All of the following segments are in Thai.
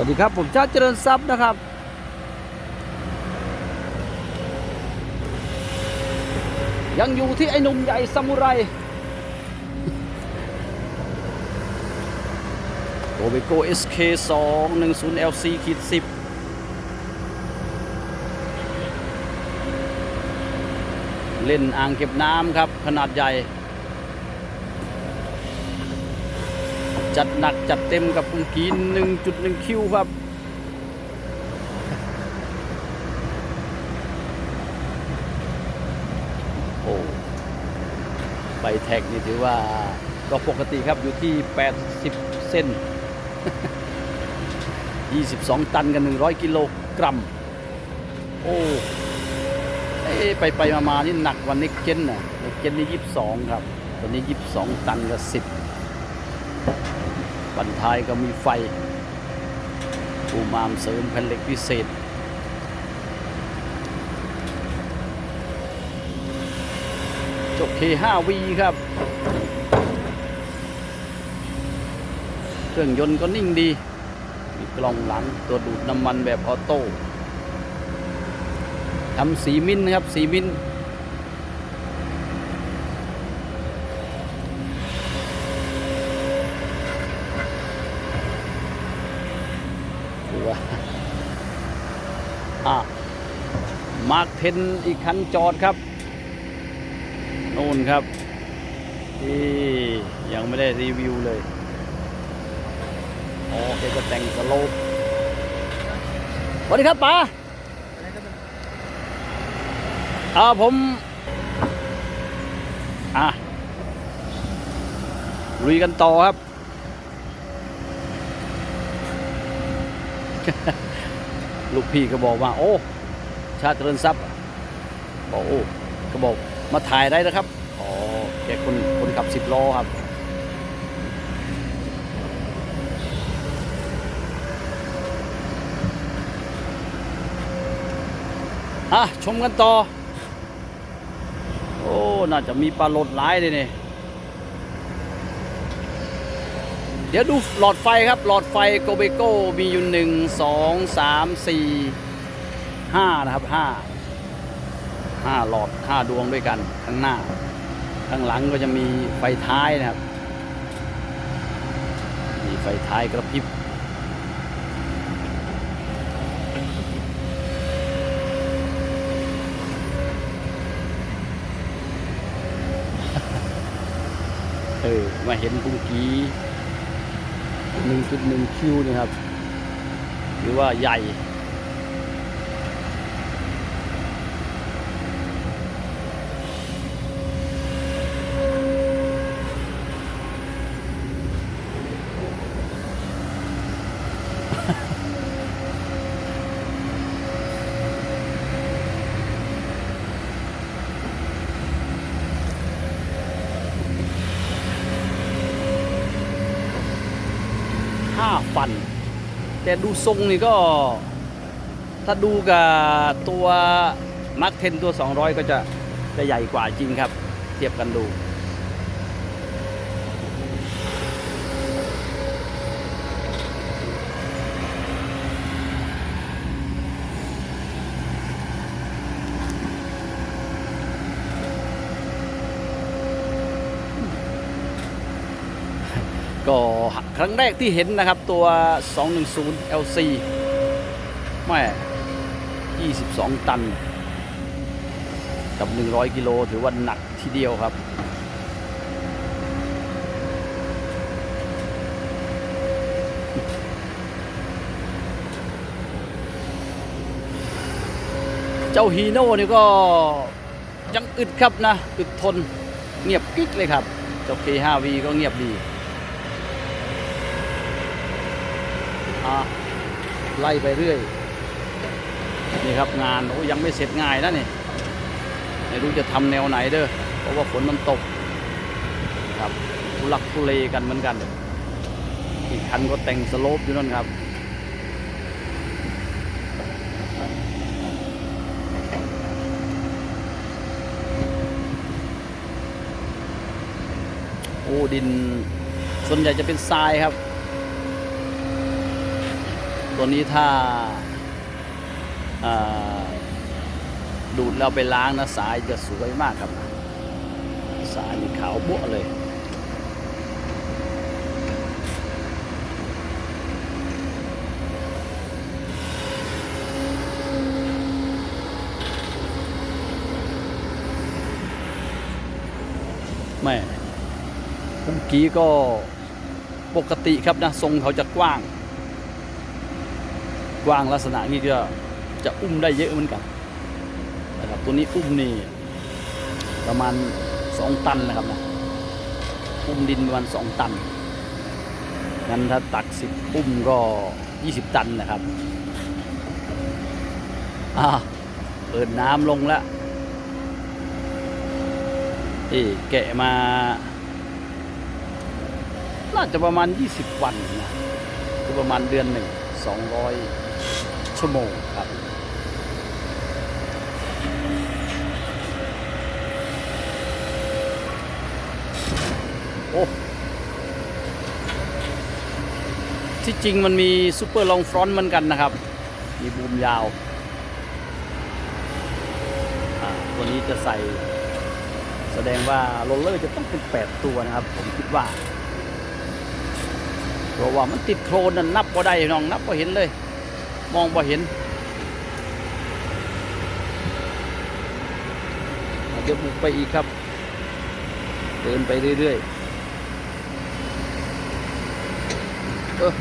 วัสดีครับ ผมชาติเจริญทรัพย์นะครับ ยังอยู่ที่ไอ้หนุ่มใหญ่ซามูไรโอเบโก SK 2 1 0 LC ขีด10เล่นอ่างเก็บน้ำครับ ขนาดใหญ่ จัดหนักจัดเต็มกับปุงกีน1.1 คิวครับโอ้ใบแท็กนี่ถือว่าก็ปกติครับอยู่ที่ 80 เส้น 22 ตันกัน 100 กิโลกรัม โอ้เอ้ไปไปมามานี่หนักกว่านิกเจนนะนิกเจนนี่ 22 ครับ ตัวนี้ 22 ตันกับ 10 บันท้ายก็มีไฟปูมามเสริมแผ่นเหล็กพิเศษ จบ K5V ครับ เครื่องยนต์ก็นิ่งดี มีกล่องหลังตัวดูดน้ำมันแบบออโต้ทำสีมินนครับ สีมิน วอะมาร์คเทนอีกคันจอดครับนู่นครับที่ยังไม่ได้รีวิวเลยโอเคก็แต่งสโลปสวัสดีครับป๋าอ่าผมอะลุยกันต่อครับ ลูกพี่ก็บอกว่า โอ้ ชาติเจริญทรัพย์บอกโอ้ก็บอกมาถ่ายได้นะครับอ๋อแกคนคนขับสิบล้อครับอะชมกันต่อ โอ้ น่าจะมีปลาหลดหลายเลยเนี่ย เดี๋ยวดูหลอดไฟครับ หลอดไฟโกเบโก้มีอยู่หนึ่งสองสามสี่ห้านะครับห้าห้าหลอดห้าดวงด้วยกันข้างหน้า ข้างหลังก็จะมีไฟท้ายนะครับ มีไฟท้ายกระพริบเออมาเห็นปุ้งกี้ 1.1คิวนะครับ หรือว่าใหญ่ ห้า ฟัน แต่ดูทรงนี่ก็ ถ้าดูกับตัวมาร์คเทนตัว 200 ก็จะจะใหญ่กว่าจริงครับ เทียบกันดู ก็ ครั้งแรกที่เห็นนะครับตัว 210 LC แม่22 ตัน กับ 100 กิโลถือว่าหนักทีเดียวครับ เจ้าฮีโน่นี่ก็ยังอึดครับนะ อึดทนเงียบกิ๊กเลยครับ เจ้า K5V ก็เงียบดี อะ ไล่ไปเรื่อยนี่ครับงานโอ้ยังไม่เสร็จง่ายนะนี่ไม่รู้จะทำแนวไหนเด้อเพราะว่าฝนมันตกครับทุลักทุเลกันเหมือนกันอีกคันก็แต่งสโลปอยู่นั่นครับโอ้ดินส่วนใหญ่จะเป็นทรายครับ ตัวนี้ถ้าาดูดแล้วไปล้างนะสายจะสวยมากครับ สายนี่ขาวบัวเลยแม่เมื่อกี้ก็ปกติครับนะ ทรงเขาจะกว้าง กว้างลักษณะนี้ก็จะอุ้มได้เยอะเหมือนกันนะครับตัวนี้อุ้มนี่ประมาณ 2 ตันนะครับนะอุ้มดินประมาณ 2 ตันงั้นถ้าตักสิบอุ้มก็ 20 ตันนะครับอ่าเปิดน้ำลงแล้วที่แกะมา น่าจะประมาณ 20 วันนะคือประมาณเดือนหนึ่ง200 ชั่วโมงครับ โอ้ที่จริงมันมีซูเปอร์ลองฟรอนต์เหมือนกันนะครับ มีบูมยาวอ่าตัวนี้จะใส่แสดงว่าโรลเลอร์จะต้องเป็น 8 ตัวนะครับ ผมคิดว่าเพราะว่ามันติดโครนนับบ่ได้น้องนับบ่เห็นเลย มองบ่เห็นเดี๋ยวบุกไปอีกครับ เดินไปเรื่อยๆเออ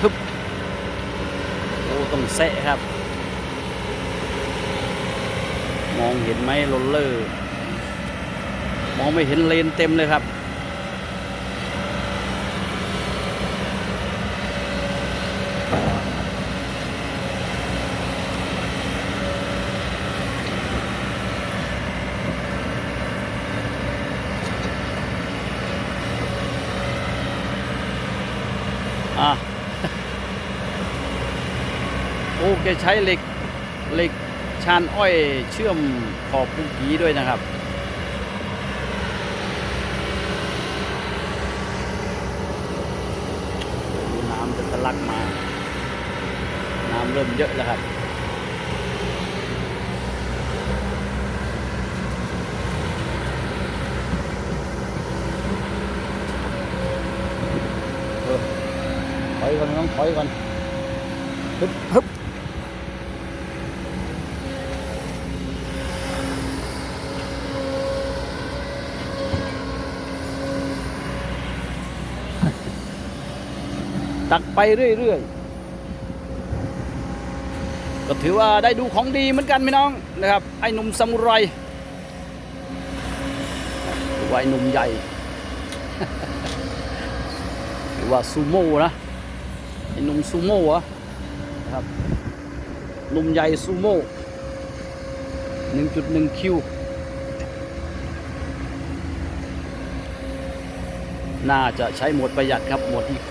ฮึบโอ้ต้องแซะครับ มองเห็นไหมโรลเลอร์ มองไม่เห็นเลนเต็มเลยครับ แกใช้เหล็กเหล็กชานอ้อยเชื่อมขอบปุกีด้วยนะครับ น้ำจะทะลักมา น้ำเริ่มเยอะแล้วครับเออถอยก่อนน้องถอยก่อน ตักไปเรื่อยๆ ก็ถือว่าได้ดูของดีเหมือนกันพี่น้องนะครับ ไอ้หนุ่มซามูไรหรือว่าไอ้หนุ่มใหญ่หรือว่าซูโม่นะไอ้หนุ่มซูโม่เหรอนะครับหนุ่มใหญ่ซูโม่1.1คิวน่าจะใช้โหมดประหยัดครับโหมดอีโค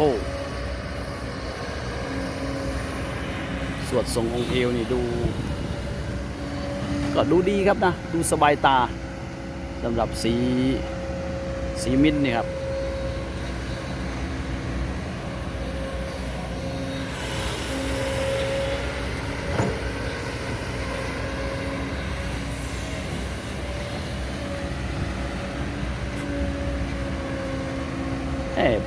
สวดทรงองค์เอวนี่ดู ก็ดูดีครับนะ ดูสบายตาสำหรับสีสีมิ้นนี่ครับ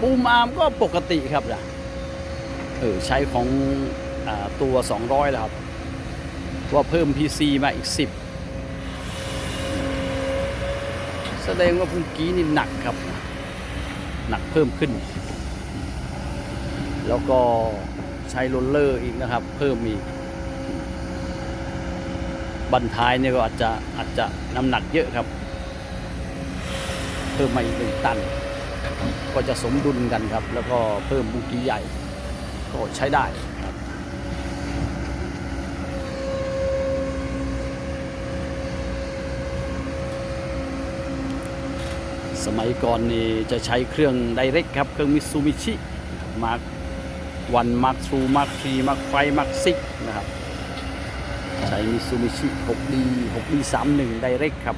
ปูมอาร์มก็ปกติครับนะเออใช้ของ ตัว 200 แล้วครับว่าเพิ่ม PC มาอีก 10 แสดงว่าพุ่งกี้นี่หนักครับ หนักเพิ่มขึ้น แล้วก็ใช้โรลเลอร์อีกนะครับ เพิ่มอีกบันท้ายเนี่ยก็อาจจะอาจจะน้ำหนักเยอะครับ เพิ่มมาอีกหนึ่งตัน ก็จะสมดุลกันครับ แล้วก็เพิ่มบุกี้ใหญ่ ก็ใช้ได้ครับ สมัยก่อนนี่จะใช้เครื่องไดเรกครับ เครื่องมิซูมิชิมาร์ควันมาร์คทูมาร์คทรีมาร์คไฟมาร์คซิกนะครับ ใช้มิซูมิชิ 6D 6D 31ไดเรกครับ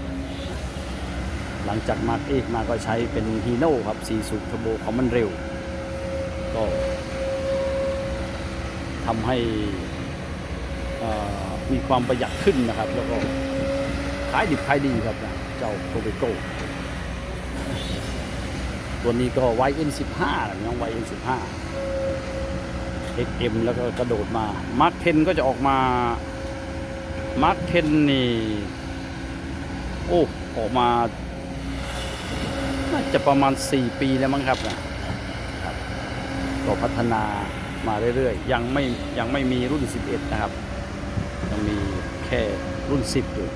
หลังจากมาร์กเอกมาก็ใช้เป็นฮีโน่ครับสีสูบเทอร์โบของมันเร็ว ก็ทำให้มีความประหยัดขึ้นนะครับ แล้วก็ขายดิบขายดีครับนะเจ้าโ o เบโก ตัวนี้ก็ YN15 นะน้อง YN15 XM แล้วก็กระโดดมา Mark 10ก็จะออกมา Mark 10นี่โอ้ออกมาน่าจะประมาณ 4 ปีแล้วมั้งครับนะครับก็พัฒนามาเรื่อยๆ ยังไม่ยังไม่มีรุ่น 11 นะครับ ยังมีแค่รุ่น 10 อยู่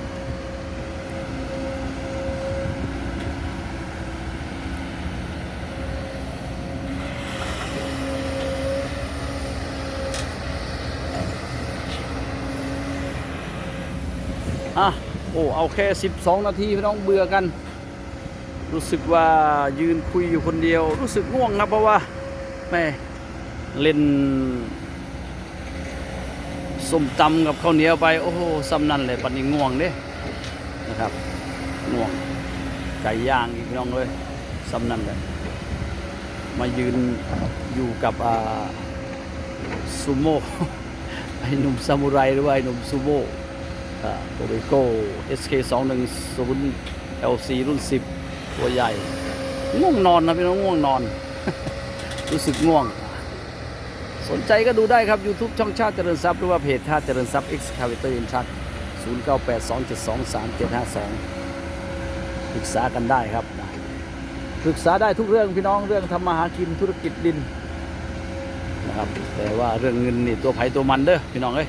อะโอ้เอาแค่ 12 นาทีพี่น้องเบื่อกัน รู้สึกว่ายืนคุยอยู่คนเดียว รู้สึกง่วงนะเพราะว่าแม่เล่นส้มตำกับข้าวเหนียวไป โอ้โหซ้ำนั่นเลยปันนี้ง่วงเด้นะครับง่วงไก่ย่างอีกน้องเลยซ้ำนั่นเลยมายืนอยู่กับอ่าซูโม่ไอ้หนุ่มซามูไรหรือว่าไอ้หนุ่มซูโม่ โตเบโก้ SK 2 1 0 LC รุ่น 10 ตัวใหญ่ ง่วงนอนนะพี่น้องง่วงนอน รู้สึกง่วง สนใจก็ดูได้ครับ YouTube ช่องชาติเจริญทรัพย์หรือว่าเพจชาติเจริญทรัพย์ Excavator in Truck 0982723752ปรึกษากันได้ครับปรึกษาได้ทุกเรื่องพี่น้องเรื่องทำมาหากินธุรกิจดินนะครับแต่ว่าเรื่องเงินนี่ตัวไผ่ตัวมันเด้อพี่น้องเอ้ย